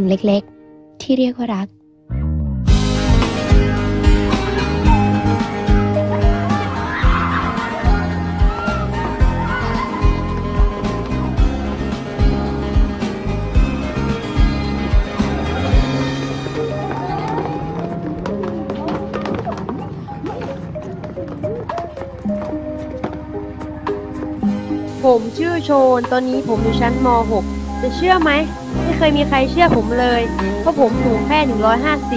สิ่งเล็กๆ ที่เรียกว่ารัก ผมชื่อโชน ตอนนี้ผมอยู่ชั้นม .6 จะเชื่อไหม ไม่เคยมีใครเชื่อผมเลย เพราะผมสูงแค่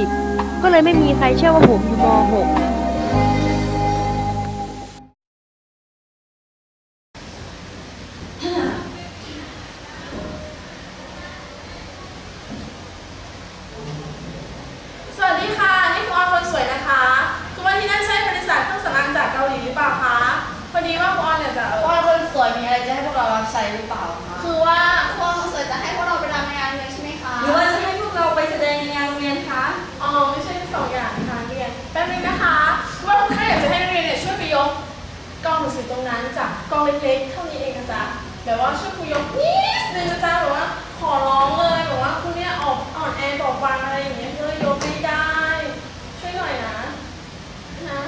150 ก็เลยไม่มีใครเชื่อว่าผมอยู่ม .6 สวัสดีค่ะ นี่คุณออนคนสวยนะคะคุณว่าที่นั่นใช่บริษัทเครื่องสำอางจากเกาหลีหรือเปล่าคะ พอดีว่าคุณออนเนี่ยจะเอว่าอคนสวยมีอะไรจะให้พวกเรารับใช้หรือเปล่าคะ คือว่าพวกคนสวยจะให้พวก ตรงนั้นจากกองเล็กๆเท่านี้เองนะจ๊ะแบบว่าช่วยครูยกนิดนึงนะจ๊ะแบบว่าขอร้องเลยแบบว่าคุณเนี่ยออกอ่อนแอบอบบางอะไรอย่างเงี้ยก็เลยยกไม่ได้ ช่วยหน่อยนะ นะ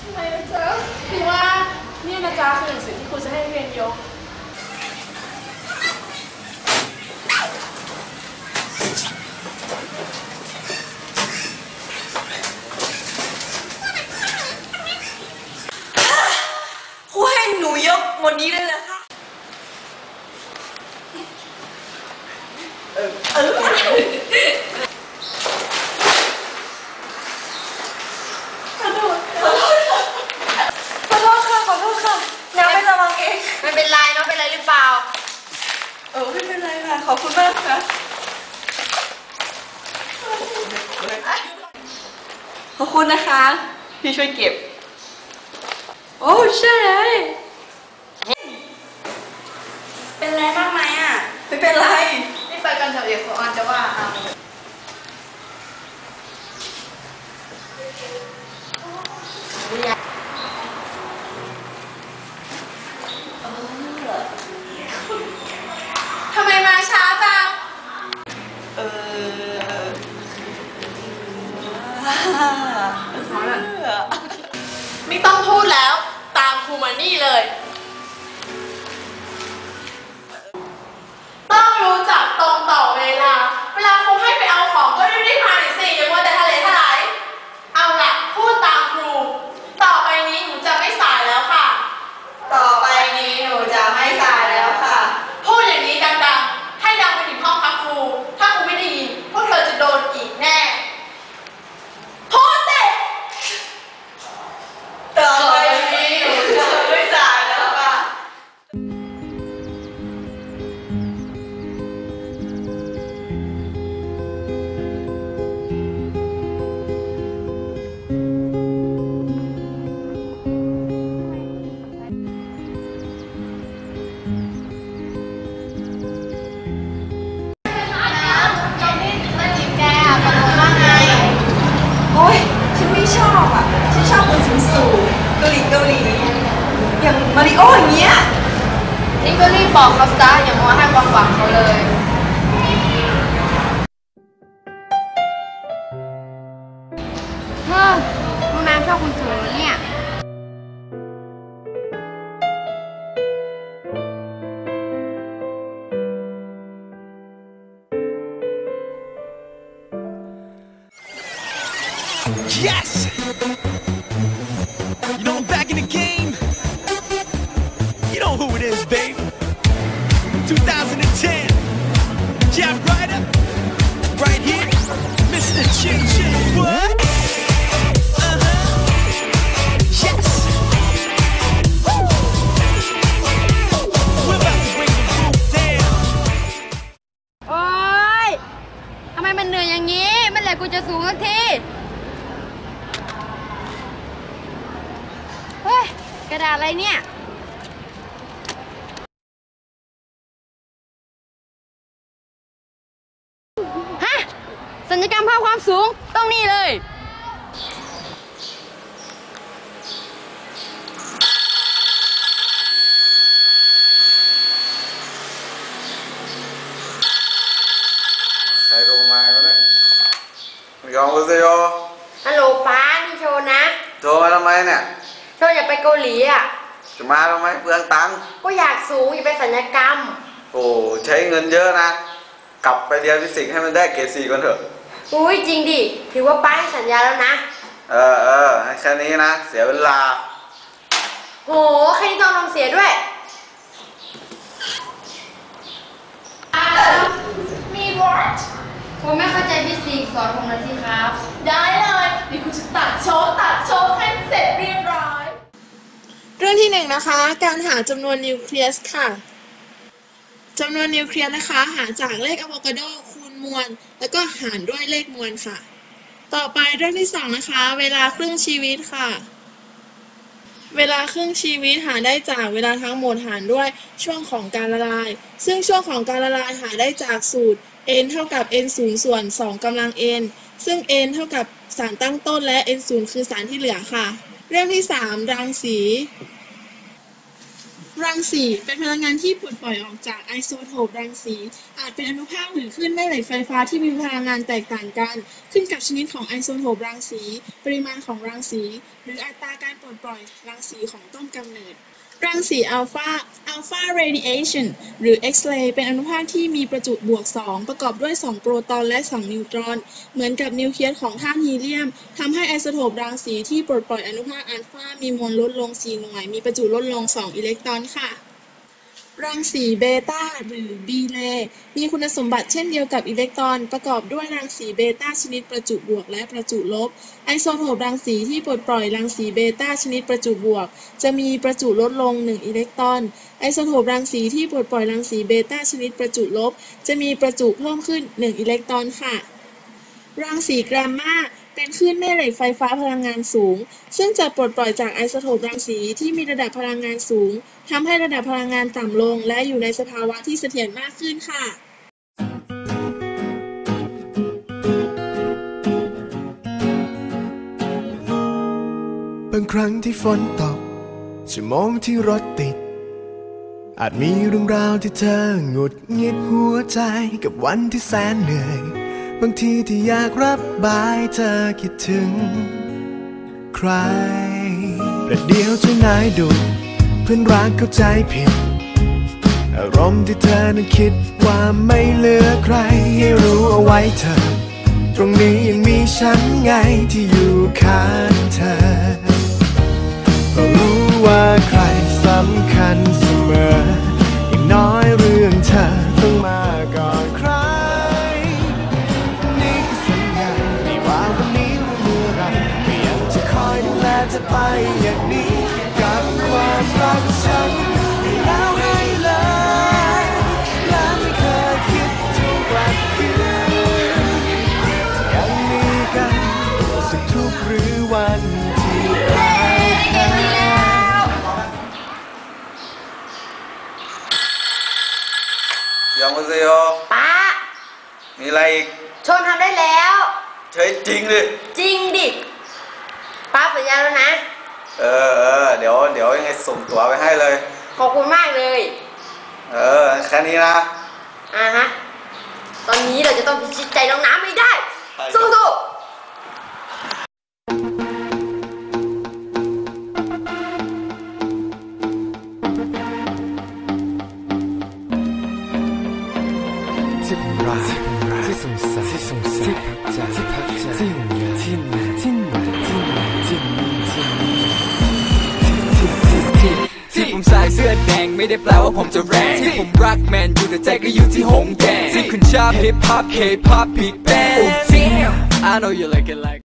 ทำไมนะจ๊ะคือว่าเนี่ยนะจ๊ะคือหนังสือที่ครูจะให้เรียนยก ครูให้หนูยกหมดนี้เลยเหรอคะเออเออขอโทษขอโทษขอโทษค่ะขอโทษค่ะน้ำไม่ระวังเอง ไม่เป็นไรน้องเป็นไรหรือเปล่า เออไม่เป็นไรค่ะ ขอบคุณมากค่ะขอบคุณนะคะ พี่ช่วยเก็บ โอ้ใช่เลย มาริโออย่างเงี้ยนี่ก็รีบบอกเขาซะอย่ามัวให้ความหวังเขาเลย เฮ้อคุณแม่ชอบคุณสวยเนี่ย Yes! You know I'm back in the game. Jab Rider. Right here. Mr. Chin Chin. What? Uh-huh. Yes. Woo. We're about to bring the roof down. โอ๊ย ทำไมมันเหนื่อยอย่างนี้มื่อไหร่กูจะสูงสักที เฮ้ย กระดาษอะไรเนี่ย ฮะ สัญญกรรมภาพความ สูงต้องนี่เลย ใครยองกุซโยฮัลโหลป้านี่โชว์นะโทรมาทำไมเนี่ย โชว์อยากไปเกาหลีอะ จะมาทำไมเปลืองตังค์ ก็อยากสูงอยากไปสัญญกรรม โอ้ใช้เงินเยอะนะ กลับไปเรียนฟิสิกส์ให้มันได้เกรดสี่ก่อนเถอะ อุ้ยจริงดิ ถือว่าป้าให้สัญญาแล้วนะ เออเออให้แค่นี้นะ เสียเวลา โหแค่นี้ต้องลงเสียด้วย มีวอร์ดผมไม่เข้าใจฟิสิกส์สอนผมหน่อยสิครับ ได้เลยเดี๋ยวคุณจะตัดโชว์ตัดโชว์ให้เสร็จเรียบร้อย เรื่องที่หนึ่งนะคะ การหาจำนวนนิวเคลียสค่ะจำนวนนิวเคลียสนะคะ หาจากเลขอะโวคาโดคูณ มวล แล้วก็หารด้วยเลขมวลค่ะ ต่อไปเรื่องที่สองนะคะ เวลาครึ่งชีวิตค่ะ เวลาครึ่งชีวิตหาได้จากเวลาทั้งหมดหารด้วยช่วงของการละลาย ซึ่งช่วงของการละลายหาได้จากสูตร n เท่ากับ n 0ส่วน2กำลัง n ซึ่ง n เท่ากับสารตั้งต้นและ n 0คือสารที่เหลือค่ะ เรื่องที่ 3 รังสี รังสีเป็นพลังงานที่ปลดปล่อยออกจากไอโซโทปรังสี อาจเป็นอนุภาคหรือคลื่นแม่เหล็กไฟฟ้าที่มีพลังงานแตกต่างกัน ขึ้นกับชนิดของไอโซโทปรังสี ปริมาณของรังสี หรืออัตราการปลดปล่อยรังสีของต้นกำเนิด รังสีอัลฟาอัลฟาเรดิเอชันหรือเอ็กซเรย์เป็นอนุภาคที่มีประจุบวก 2 ประกอบด้วย 2 โปรตอนและ 2 นิวตรอน เหมือนกับนิวเคลียสของธาตุฮีเลียมทำให้ไอโซโทปรังสีที่ปลดปล่อยอนุภาคอัลฟามีมวลลดลง 4 หน่วย มีประจุลดลง 2 อิเล็กตรอนค่ะ รังสีเบต้าหรือบีเลมีคุณสมบัติเช่นเดียวกับอิเล็กตรอน ประกอบด้วยรังสีเบต้าชนิดประจุบวกและประจุลบ ไอโซโทปรังสีที่ปลดปล่อยรังสีเบต้าชนิดประจุบวก จะมีประจุลดลง 1 อิเล็กตรอน ไอโซโทปรังสีที่ปลดปล่อยรังสีเบต้าชนิดประจุลบ จะมีประจุเพิ่มขึ้น 1 อิเล็กตรอนค่ะ รังสีแกรมมา เป็นคลื่นแม่เหล็กไฟฟ้าพลังงานสูง ซึ่งจะปลดปล่อยจากไอโซโทปรังสีที่มีระดับพลังงานสูงทำให้ระดับพลังงานต่ำลง และอยู่ในสภาวะที่เสถียรมากขึ้นค่ะบางครั้งที่ฝนตกชั่วโมงที่รถติด อาจมีเรื่องราวที่เธอหงุดหงิดหัวใจกับวันที่แสนเหนื่อย บางทีที่อยากรับบายเธอคิดถึง ใครประเดี๋ยวเจ้านายดุเพื่อนรักเข้าใจผิด อารมณ์ที่เธอนั้นคิดว่าไม่เหลือใคร ให้รู้เอาไว้เธอ ตรงนี้ยังมีฉันไงที่อยู่ข้างเธอเพราะรู้ว่าใครสำคัญ ยองกุซโยป้า มีอะไรอีก ชนทำได้แล้ว เฉยจริงดิจริงดิ ป้าสัญญาแล้วนะ เออเออเดี๋ยวเดี๋ยวยังไงส่งตั๋วไปให้เลย ขอบคุณมากเลย เออ แค่นี้นะ อ่าฮะ ตอนนี้เราจะต้องพิชิตใจน้องน้ำไม่ได้ใช่สู้ๆ สงสารที่สงสารที่พักใจที่พักใจที่ห่วงใยที่ไหนที่ไหนที่ไหนที่นี่ที่นี่ที่ที่ที่ที่ผมใส่เสื้อแดงไม่ได้แปลว่าผมจะแรงที่ผมรักแมนอยู่แต่ใจก็อยู่ที่หงแดงที่คุณชอบฮิปฮอปเคป๊อปบิ๊กแบน I know you like it like